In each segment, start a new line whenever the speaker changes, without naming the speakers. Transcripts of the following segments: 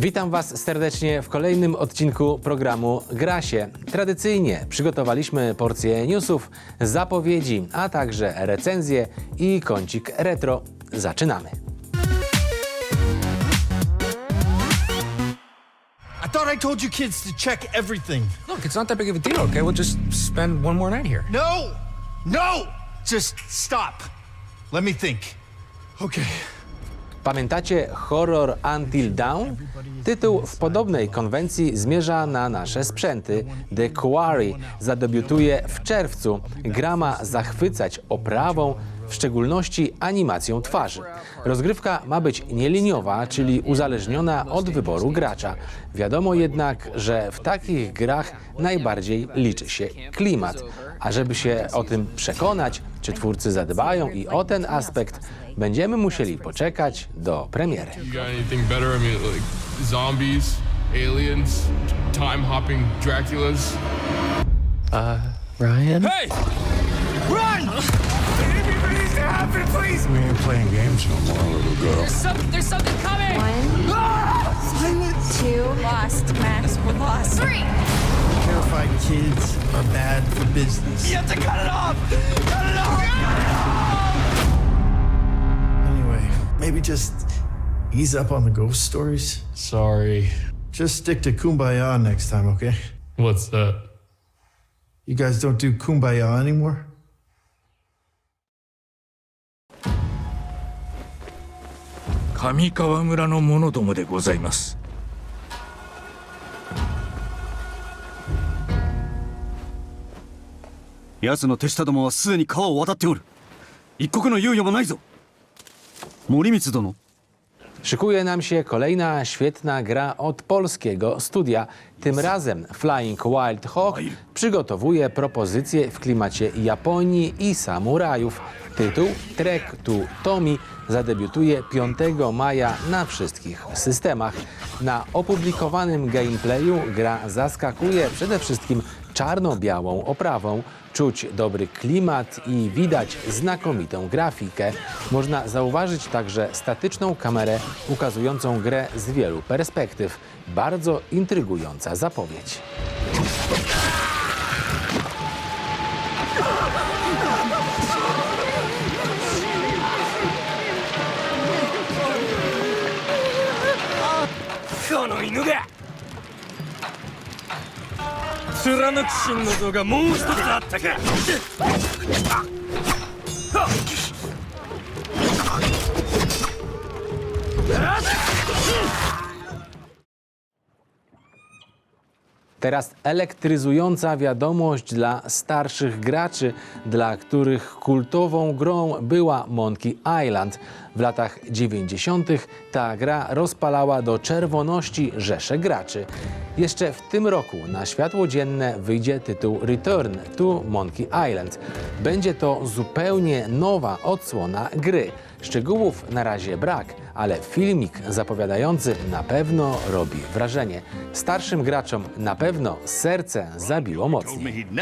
Witam Was serdecznie w kolejnym odcinku programu Grasie. Tradycyjnie przygotowaliśmy porcję newsów, zapowiedzi, a także recenzje i kącik retro. Zaczynamy.
I thought I told you kids to check everything.
Look, it's not that big of a deal, okay? We'll just spend one more night here.
No! No! Just stop. Let me think. Okay.
Pamiętacie horror Until Dawn? Tytuł w podobnej konwencji zmierza na nasze sprzęty. The Quarry zadebiutuje w czerwcu. Gra ma zachwycać oprawą, w szczególności animacją twarzy. Rozgrywka ma być nieliniowa, czyli uzależniona od wyboru gracza. Wiadomo jednak, że w takich grach najbardziej liczy się klimat. A żeby się o tym przekonać, czy twórcy zadbają i o ten aspekt, będziemy musieli poczekać do premiery.
Zombies, aliens, time hopping Draculas.
Ryan?
Hey!
We ain't playing games no more, little girl.
There's, some, there's something coming! One, two, lost, Max, we're lost. Three!
Terrified kids are bad for business. You have to cut it off! Cut it off! Anyway, maybe just ease up on the ghost stories.
Sorry.
Just stick to Kumbaya next time, okay?
What's that?
You guys don't do Kumbaya anymore?
上川村の者どもでございます
奴の手下どもはすでに川を渡っておる一刻の猶予もないぞ森光殿
Szykuje nam się kolejna świetna gra od polskiego studia. Tym razem Flying Wild Hawk przygotowuje propozycję w klimacie Japonii i samurajów. Tytuł Trek to Tomi zadebiutuje 5 maja na wszystkich systemach. Na opublikowanym gameplayu gra zaskakuje przede wszystkim czarno-białą oprawą. Czuć dobry klimat i widać znakomitą grafikę. Można zauważyć także statyczną kamerę ukazującą grę z wielu perspektyw. Bardzo intrygująca zapowiedź.
貫く心の像がもう一つあったか。
Teraz elektryzująca wiadomość dla starszych graczy, dla których kultową grą była Monkey Island. W latach 90. ta gra rozpalała do czerwoności rzesze graczy. Jeszcze w tym roku na światło dzienne wyjdzie tytuł Return to Monkey Island. Będzie to zupełnie nowa odsłona gry. Szczegółów na razie brak, ale filmik zapowiadający na pewno robi wrażenie. Starszym graczom na pewno serce zabiło mocniej.
me he'd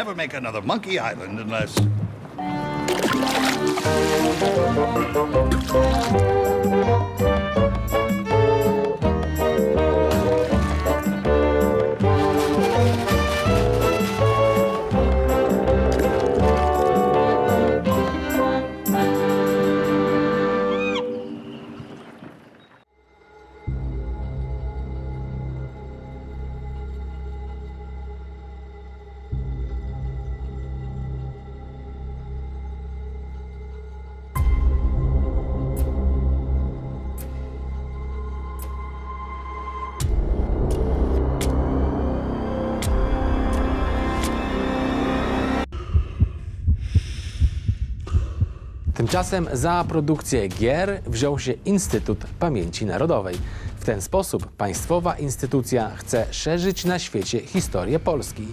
Tymczasem za produkcję gier wziął się Instytut Pamięci Narodowej. W ten sposób państwowa instytucja chce szerzyć na świecie historię Polski.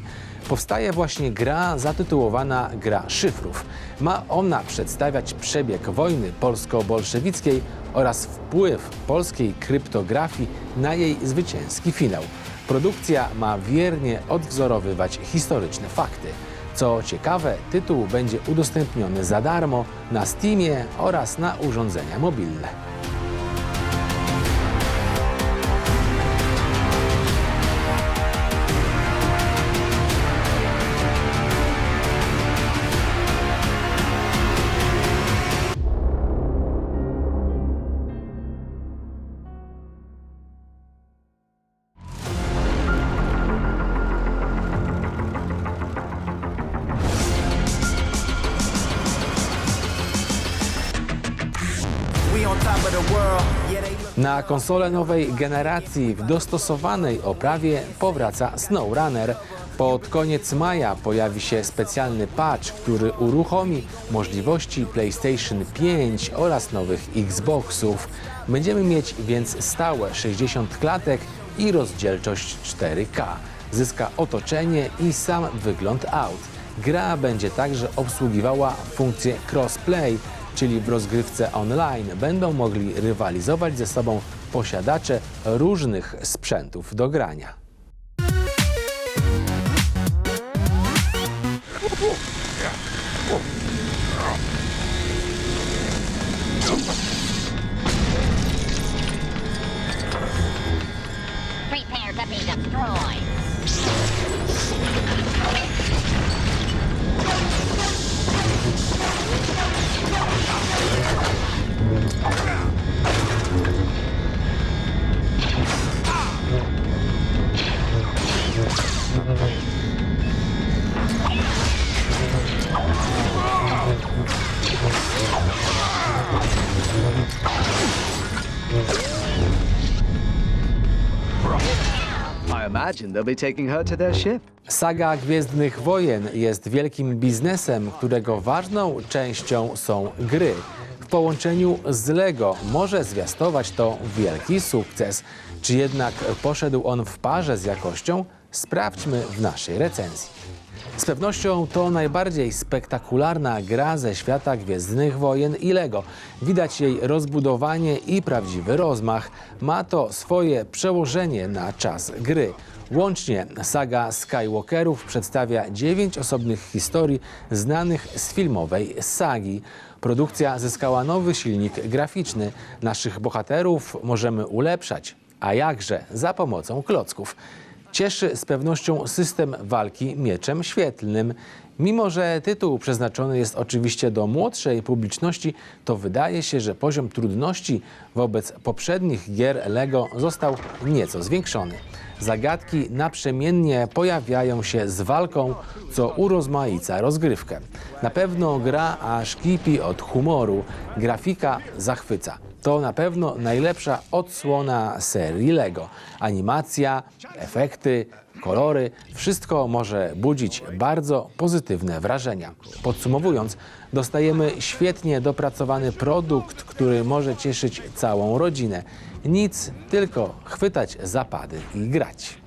Powstaje właśnie gra zatytułowana Gra Szyfrów. Ma ona przedstawiać przebieg wojny polsko-bolszewickiej oraz wpływ polskiej kryptografii na jej zwycięski finał. Produkcja ma wiernie odwzorowywać historyczne fakty. Co ciekawe, tytuł będzie udostępniony za darmo na Steamie oraz na urządzenia mobilne. Na konsolę nowej generacji w dostosowanej oprawie powraca SnowRunner. Pod koniec maja pojawi się specjalny patch, który uruchomi możliwości PlayStation 5 oraz nowych Xboxów. Będziemy mieć więc stałe 60 klatek i rozdzielczość 4K. Zyska otoczenie i sam wygląd aut. Gra będzie także obsługiwała funkcję crossplay, czyli w rozgrywce online będą mogli rywalizować ze sobą posiadacze różnych sprzętów do grania.
Imagine they'll be taking her to their ship.
Saga Gwiezdnych Wojen jest wielkim biznesem, którego ważną częścią są gry. W połączeniu z Lego może zwiastować to wielki sukces. Czy jednak poszedł on w parze z jakością? Sprawdźmy w naszej recenzji. Z pewnością to najbardziej spektakularna gra ze świata Gwiezdnych Wojen i Lego. Widać jej rozbudowanie i prawdziwy rozmach. Ma to swoje przełożenie na czas gry. Łącznie saga Skywalkerów przedstawia dziewięć osobnych historii znanych z filmowej sagi. Produkcja zyskała nowy silnik graficzny. Naszych bohaterów możemy ulepszać, a jakże za pomocą klocków. Cieszy z pewnością system walki mieczem świetlnym. Mimo, że tytuł przeznaczony jest oczywiście do młodszej publiczności, to wydaje się, że poziom trudności wobec poprzednich gier LEGO został nieco zwiększony. Zagadki naprzemiennie pojawiają się z walką, co urozmaica rozgrywkę. Na pewno gra aż kipi od humoru, grafika zachwyca. To na pewno najlepsza odsłona serii LEGO. Animacja, efekty, kolory, wszystko może budzić bardzo pozytywne wrażenia. Podsumowując, dostajemy świetnie dopracowany produkt, który może cieszyć całą rodzinę. Nic, tylko chwytać zapady i grać.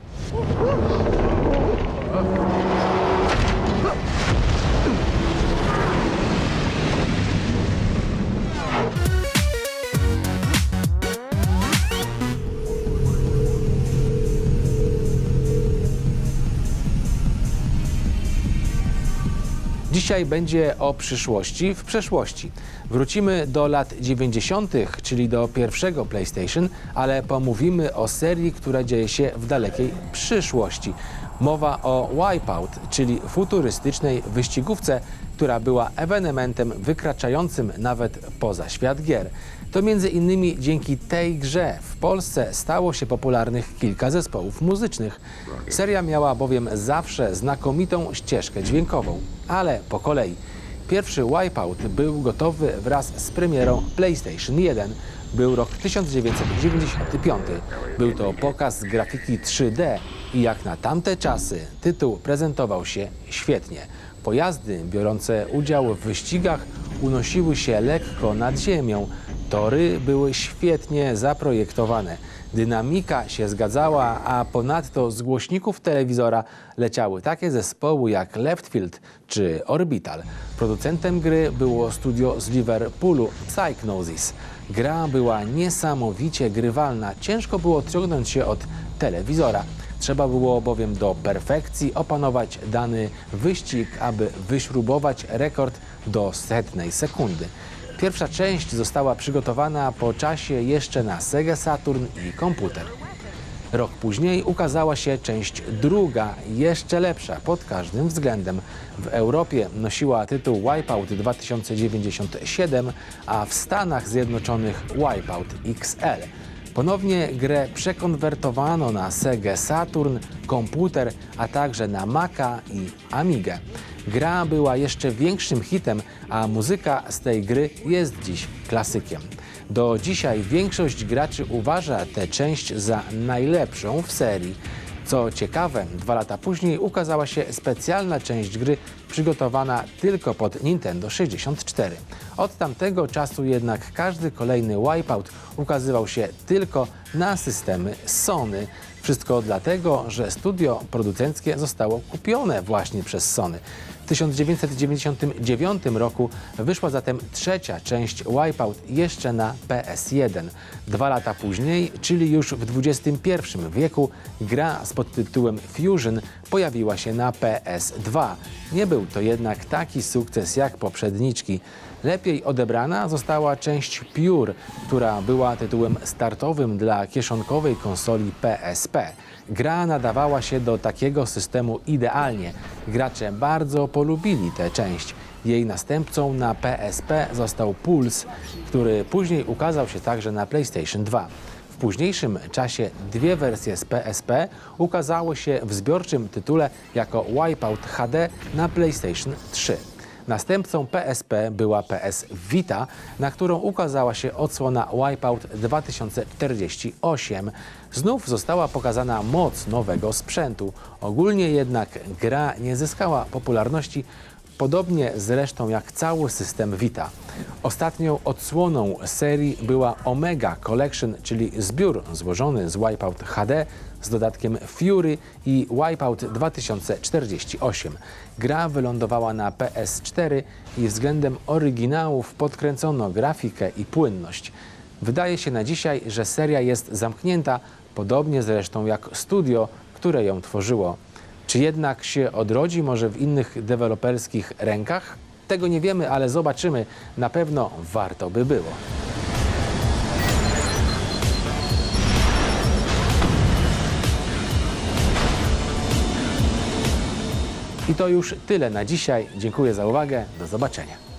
Dzisiaj będzie o przyszłości w przeszłości. Wrócimy do lat 90., czyli do pierwszego PlayStation, ale pomówimy o serii, która dzieje się w dalekiej przyszłości. Mowa o Wipeout, czyli futurystycznej wyścigówce, która była ewenementem wykraczającym nawet poza świat gier. To między innymi dzięki tej grze w Polsce stało się popularnych kilka zespołów muzycznych. Seria miała bowiem zawsze znakomitą ścieżkę dźwiękową, ale po kolei. Pierwszy Wipeout był gotowy wraz z premierą PlayStation 1. Był rok 1995. Był to pokaz grafiki 3D i jak na tamte czasy tytuł prezentował się świetnie. Pojazdy biorące udział w wyścigach unosiły się lekko nad ziemią. Tory były świetnie zaprojektowane. Dynamika się zgadzała, a ponadto z głośników telewizora leciały takie zespoły jak Leftfield czy Orbital. Producentem gry było studio z Liverpoolu Psychnosis. Gra była niesamowicie grywalna. Ciężko było odciągnąć się od telewizora. Trzeba było bowiem do perfekcji opanować dany wyścig, aby wyśrubować rekord do setnej sekundy. Pierwsza część została przygotowana po czasie jeszcze na Sega Saturn i komputer. Rok później ukazała się część druga, jeszcze lepsza pod każdym względem. W Europie nosiła tytuł Wipeout 2097, a w Stanach Zjednoczonych Wipeout XL. Ponownie grę przekonwertowano na Sega Saturn, komputer, a także na Maca i Amigę. Gra była jeszcze większym hitem, a muzyka z tej gry jest dziś klasykiem. Do dzisiaj większość graczy uważa tę część za najlepszą w serii. Co ciekawe, dwa lata później ukazała się specjalna część gry przygotowana tylko pod Nintendo 64. Od tamtego czasu jednak każdy kolejny Wipeout ukazywał się tylko na systemy Sony. Wszystko dlatego, że studio producenckie zostało kupione właśnie przez Sony. W 1999 roku wyszła zatem trzecia część Wipeout jeszcze na PS1. Dwa lata później, czyli już w XXI wieku, gra z podtytułem Fusion pojawiła się na PS2. Nie był to jednak taki sukces jak poprzedniczki. Lepiej odebrana została część Pure, która była tytułem startowym dla kieszonkowej konsoli PSP. Gra nadawała się do takiego systemu idealnie. Gracze bardzo polubili tę część. Jej następcą na PSP został Pulse, który później ukazał się także na PlayStation 2. W późniejszym czasie dwie wersje z PSP ukazały się w zbiorczym tytule jako Wipeout HD na PlayStation 3. Następcą PSP była PS Vita, na którą ukazała się odsłona Wipeout 2048. Znów została pokazana moc nowego sprzętu. Ogólnie jednak gra nie zyskała popularności, podobnie zresztą jak cały system Vita. Ostatnią odsłoną serii była Omega Collection, czyli zbiór złożony z Wipeout HD z dodatkiem Fury i Wipeout 2048. Gra wylądowała na PS4 i względem oryginałów podkręcono grafikę i płynność. Wydaje się na dzisiaj, że seria jest zamknięta, podobnie zresztą jak studio, które ją tworzyło. Czy jednak się odrodzi może w innych deweloperskich rękach? Tego nie wiemy, ale zobaczymy. Na pewno warto by było. I to już tyle na dzisiaj. Dziękuję za uwagę. Do zobaczenia.